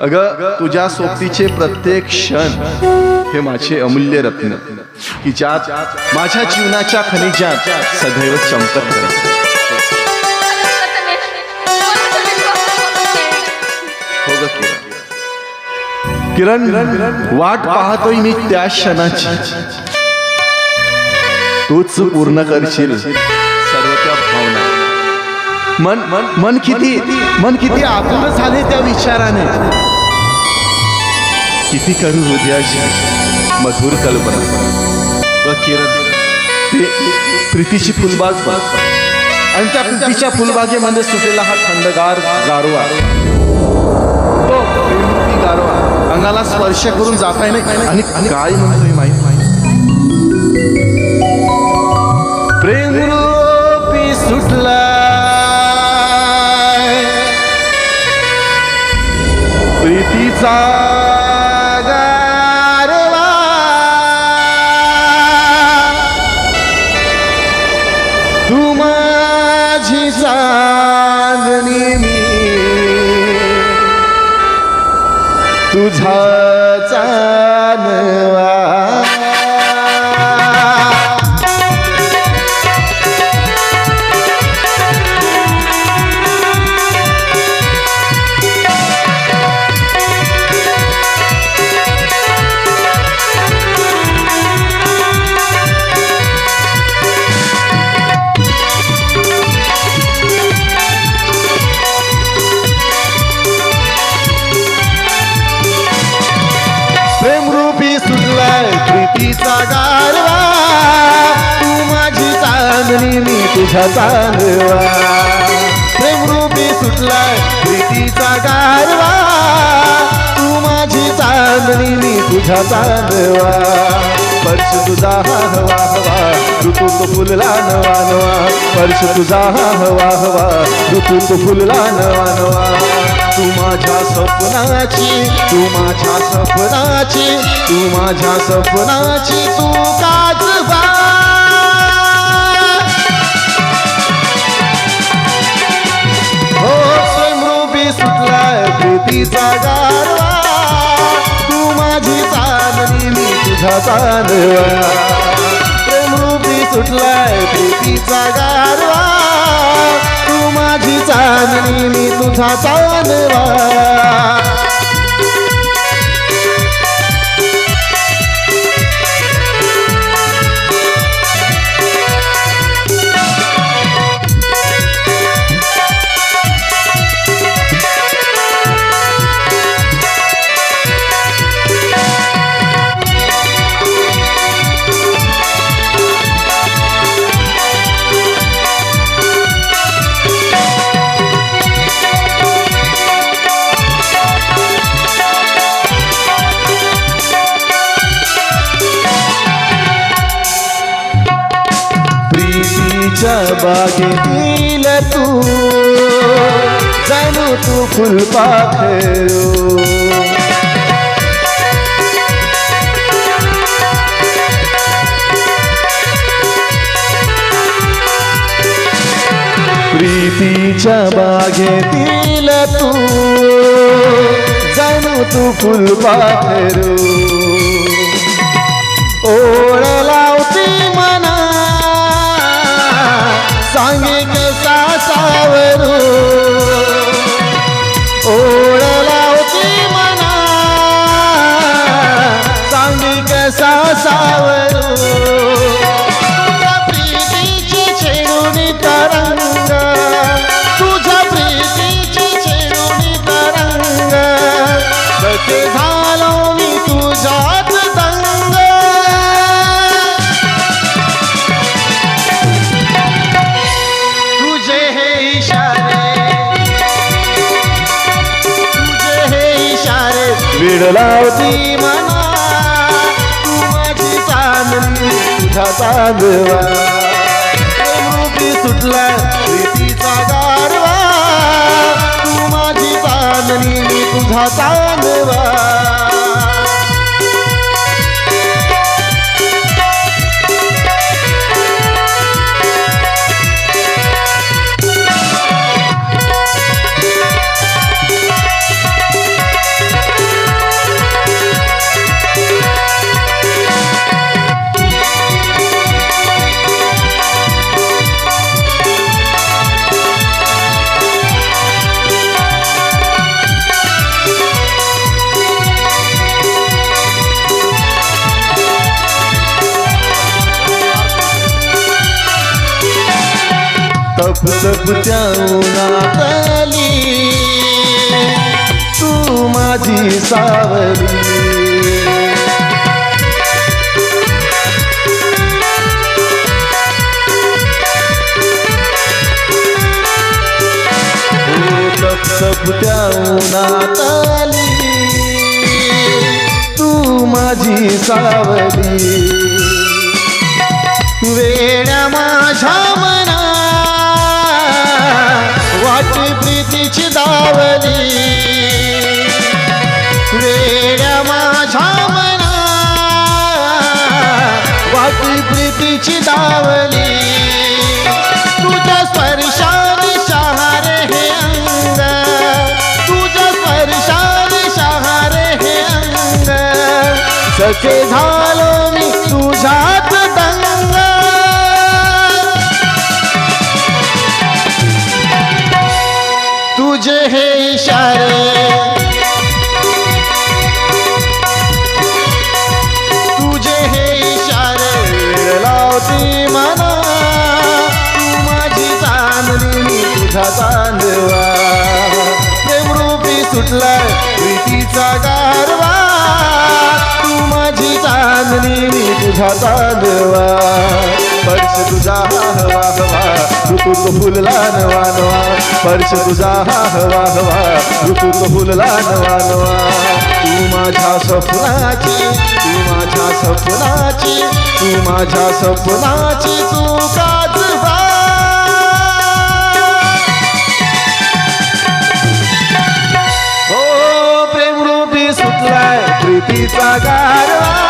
अगं तुझ्या सोबतीचे प्रत्येक क्षण हे माझे अमूल्य रत्न. की ज्यात माझ्या जीवनाच्या खनिजात सदैव चमकत हो किरण वाट पाहतोय मी त्या क्षणाची. तूच पूर्ण करशील. मन मन मन किती मन किती आतुर झाले त्या विचाराने. किती करू हृदयाची मधुर कल्पना. व किरण प्रीतीची फुलबाग आणि त्या प्रीतीच्या फुलबागेमध्ये सुटलेला हा थंडगार गारवा. तो गारवा. अंगाला स्पर्श करून जाताय नाही आणि काय म्हणतोय माहीत प्रेमरूपी चांदणी मी. तुझा चांद तुझ्या चांदवा. प्रेमरूपी सुटलाय प्रीतीचा गारवा. तू माझी चांदणी मी तुझ्या चांदवा. पर्श तुझा हा हवा हवा. ऋतू तो फुलला नवा नवा. पर्श तुझा हा हवा हवा. ऋतू तो फुलला नवा नवा. तू माझ्या सपनाची तू माझ्या सपनाची तू माझ्या सपनाची तू काजबा हो सुटलाय प्रीतीचा गारवा तू माझी चांदणी मी तुझा चांदवा प्रेमरूपी सुटलाय प्रीतीचा गारवा तू माझी चांदणी मी तुझा चांदवा तुझ्या बागेतील तू. जणू तू फुलपाखरू. प्रीतीच्या बागेतील तू. जाणू तू फुलपाखरू. ओळ लावती मना विड लावती मना तू माझी चांदणी तुझा चांदवा. प्रेमरूपी सुटला प्रीतीचा गारवा तू माझी चांदणी मी तुझा चांदवा. तपतपत्या उन्हातली तू माझी सावली. तपतपत्या उन्हातली तू माझी सावली. वेड्या माझ्या तिची दावली वेड्या माझ्या मना वाटी प्रीतीची दावली तुझ्या स्पर्शाने शहारे हे अंग तुझ्या स्पर्शाने शहारे हे अंग. सखे झालो प्रेमरूपी प्रीतीचा गारवा तू माझी चांदणी मी तुझा चांदवा. पर्श तुझा हवा हवा ऋतूत फुलला नवा नवा. स्पर्श तुझा हवा हवा ऋतूत फुलला नवा नवा. तू माझ्या सपनाची तू माझ्या सपनाची तू माझ्या सपनाची तू का प्रीतीचा